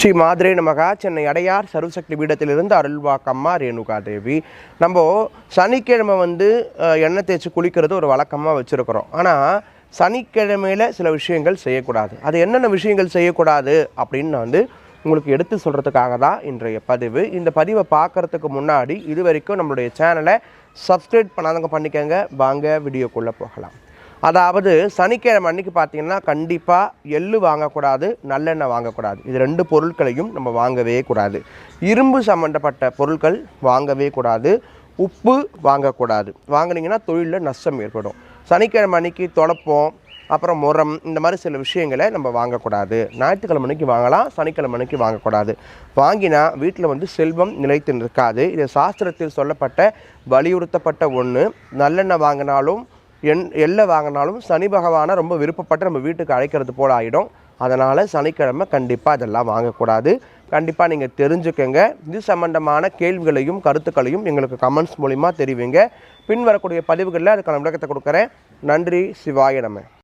ஸ்ரீ மாதிரி நமகா. சென்னை அடையார் சர்வசக்தி பீடத்திலிருந்து அருள்வாக்கம்மா ரேணுகா தேவி நம்ம சனிக்கிழமை வந்து எண்ணெய் தேய்ச்சி குளிக்கிறது ஒரு வழக்கமாக வச்சுருக்கிறோம். ஆனால் சனிக்கிழமையில் சில விஷயங்கள் செய்யக்கூடாது. அது என்னென்ன விஷயங்கள் செய்யக்கூடாது அப்படின்னு நான் வந்து உங்களுக்கு எடுத்து சொல்கிறதுக்காக தான் இன்றைய பதிவு. இந்த பதிவை பார்க்குறதுக்கு முன்னாடி இது வரைக்கும் நம்மளுடைய சேனலை சப்ஸ்கிரைப் பண்ணாதவங்க பண்ணிக்கோங்க. வாங்க வீடியோக்குள்ளே போகலாம். அதாவது சனிக்கிழமை அன்னைக்கு பார்த்தீங்கன்னா கண்டிப்பாக எள்ளு வாங்கக்கூடாது நல்லெண்ணெய் வாங்கக்கூடாது. இது ரெண்டு பொருட்களையும் நம்ம வாங்கவே கூடாது. இரும்பு சம்மந்தப்பட்ட பொருட்கள் வாங்கவே கூடாது. உப்பு வாங்கக்கூடாது. வாங்குனீங்கன்னா தொழிலில் நஷ்டம் ஏற்படும். சனிக்கிழமை அன்னைக்கு தொடப்பம் அப்புறம் முரம் இந்த மாதிரி சில விஷயங்களை நம்ம வாங்கக்கூடாது. ஞாயிற்றுக்கிழமை அன்னைக்கு வாங்கலாம் சனிக்கிழமை அன்னைக்கு வாங்கக்கூடாது. வாங்கினா வீட்டில் வந்து செல்வம் நிலைத்து நிற்காது இது சாஸ்திரத்தில் சொல்லப்பட்ட வலியுறுத்தப்பட்ட ஒன்று நல்லெண்ணெய் வாங்கினாலும் என் எல்லை வாங்கினாலும் சனி பகவானை ரொம்ப விருப்பப்பட்டு நம்ம வீட்டுக்கு அழைக்கிறது போல் ஆகிடும் அதனால் சனிக்கிழமை கண்டிப்பாக இதெல்லாம் வாங்கக்கூடாது. கண்டிப்பாக நீங்கள் தெரிஞ்சுக்கங்க. இது சம்பந்தமான கேள்விகளையும் கருத்துக்களையும் எங்களுக்கு கமெண்ட்ஸ் மூலிமா தெரிவிங்க. பின்வரக்கூடிய பதிவுகளில் அதுக்கான விளக்கத்தை கொடுக்குறேன். நன்றி. சிவாய நம்ம